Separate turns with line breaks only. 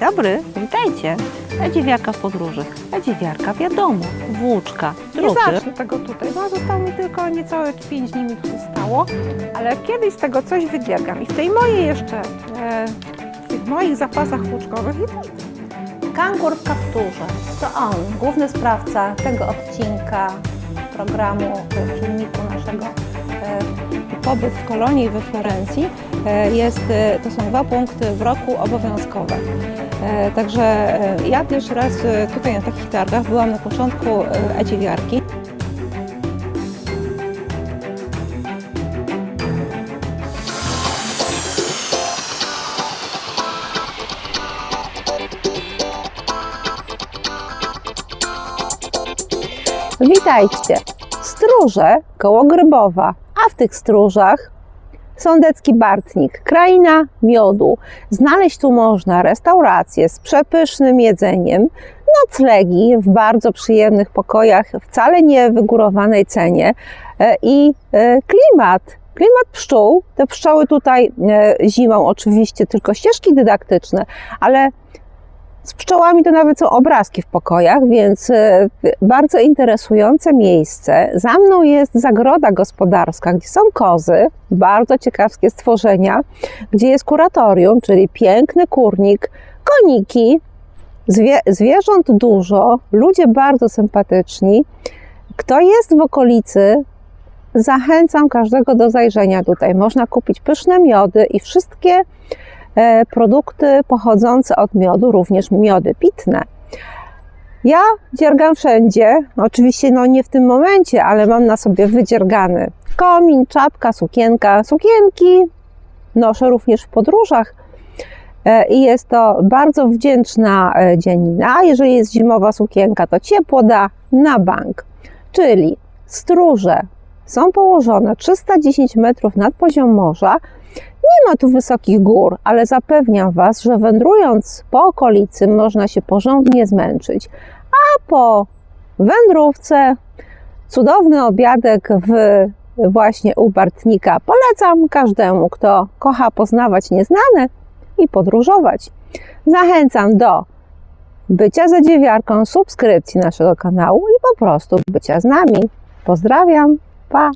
dobry, witajcie. Edziewiarka w podróży. Edziewiarka wiadomo, włóczka,
Nie
druty.
zacznę tego tutaj, bo zostało mi tylko niecałe 5 dni mi tu zostało, ale kiedyś z tego coś wydziergam i w tej mojej jeszcze, e, w tych moich zapasach włóczkowych i to
Kangur w kapturze. To on, główny sprawca tego odcinka programu, e, filmiku naszego.
e, pobyt w kolonii we Florencji jest, to są dwa punkty w roku obowiązkowe. E, Także e, ja pierwszy raz e, tutaj na takich targach byłam na początku Edziewiarki.
Witajcie! Stróże koło Grybowa, a w tych stróżach Sądecki Bartnik, kraina miodu. Znaleźć tu można restauracje z przepysznym jedzeniem, noclegi w bardzo przyjemnych pokojach, wcale nie wygórowanej cenie e, i e, klimat. Klimat pszczół. Te pszczoły tutaj e, zimą oczywiście tylko ścieżki dydaktyczne, ale z pszczołami to nawet są obrazki w pokojach, więc e, bardzo interesujące miejsce. Za mną jest zagroda gospodarska, gdzie są kozy, bardzo ciekawskie stworzenia, gdzie jest kuratorium, czyli piękny kurnik, koniki, zwie, zwierząt dużo, ludzie bardzo sympatyczni. Kto jest w okolicy, zachęcam każdego do zajrzenia tutaj. Można kupić pyszne miody i wszystkie produkty pochodzące od miodu, również miody pitne. Ja dziergam wszędzie, oczywiście no nie w tym momencie, ale mam na sobie wydziergany komin, czapka, sukienka. Sukienki noszę również w podróżach e, i jest to bardzo wdzięczna e, dzianina. A jeżeli jest zimowa sukienka, to ciepło da na bank. Czyli stróże są położone 310 metrów nad poziom morza, nie ma tu wysokich gór, ale zapewniam Was, że wędrując po okolicy można się porządnie zmęczyć. A po wędrówce cudowny obiadek w właśnie u Bartnika polecam każdemu, kto kocha poznawać nieznane i podróżować. Zachęcam do bycia zadziewiarką, subskrypcji naszego kanału i po prostu bycia z nami. Pozdrawiam, pa!